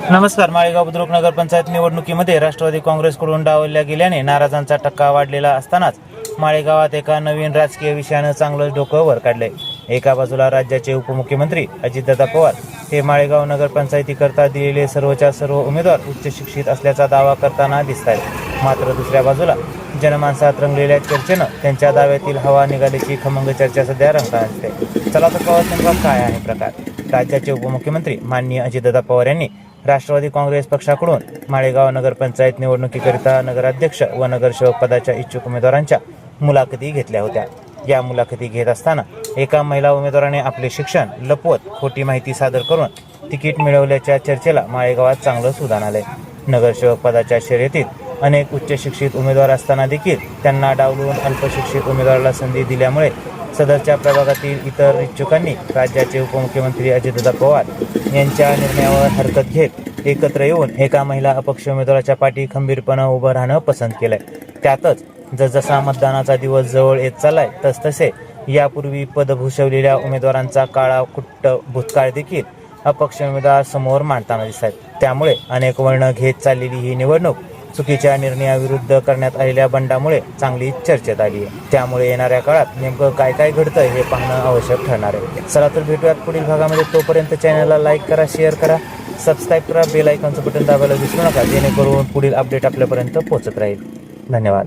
नमस्कार माळेगाव बुद्रुक नगर पंचायत निवडणुकीमध्ये राष्ट्रवादी काँग्रेसकडून डावलल्या गेल्याने नाराजांचा टक्का वाढलेला असतानाच माळेगावात एका नवीन राजकीय विषयानं चांगलंच डोकं वर काढलंय. एका बाजूला राज्याचे उपमुख्यमंत्री अजितदादा पवार हे माळेगाव नगरपंचायतीकरता दिलेले सर्वच्या सर्व उमेदवार उच्च शिक्षित असल्याचा दावा करताना दिसत आहेत मात्र दुसऱ्या बाजूला जनमानसात रंगलेल्या चर्चेनं त्यांच्या दाव्यातील हवा निघाल्याची खमंग चर्चा सध्या रंगता असते. चला तर कळत नेमका काय आहे प्रकार? राज्याचे उपमुख्यमंत्री माननीय अजितदादा पवार यांनी राष्ट्रवादी काँग्रेस पक्षाकडून माळेगाव नगरपंचायत निवडणुकीकरिता नगराध्यक्ष व नगरसेवक पदाच्या इच्छुक उमेदवारांच्या मुलाखती घेतल्या होत्या. या मुलाखती घेत असताना एका महिला उमेदवाराने आपले शिक्षण लपवत खोटी माहिती सादर करून तिकीट मिळवल्याच्या चर्चेला माळेगावात चांगलं सुधान आले नगरसेवक पदाच्या शर्यतीत अनेक उच्च शिक्षित उमेदवार असताना देखील त्यांना डावलून अल्पशिक्षित उमेदवाराला संधी दिल्यामुळे सदरच्या प्रभागातील इतर इच्छुकांनी राज्याचे उपमुख्यमंत्री अजितदादा पवार यांच्या निर्णयावर हरकत घेत एकत्र येऊन एका महिला अपक्ष उमेदवाराच्या पाठी खंबीरपणे उभं राहणं पसंत केलंय. त्यातच जसजसा मतदानाचा दिवस जवळ येत चाललाय तसतसे यापूर्वी पद भूषवलेल्या उमेदवारांचा काळा कुट्ट भूतकाळ देखील अपक्ष उमेदवार समोर मांडताना दिसत आहेत. त्यामुळे अनेक वर्ण घेत चाललेली ही निवडणूक चुकीच्या निर्णयाविरुद्ध करण्यात आलेल्या बंडामुळे चांगली चर्चेत आली आहे. त्यामुळे येणाऱ्या काळात नेमकं काय काय घडतं हे पाहणं आवश्यक ठरणार आहे. चला तर भेटूयात पुढील भागामध्ये. तोपर्यंत चॅनलला लाईक करा शेअर करा सबस्क्राईब करा बेल आयकॉनचं बटन दाबायला विसरू नका. जेणेकरून पुढील अपडेट आपल्यापर्यंत पोहोचत राहील. धन्यवाद.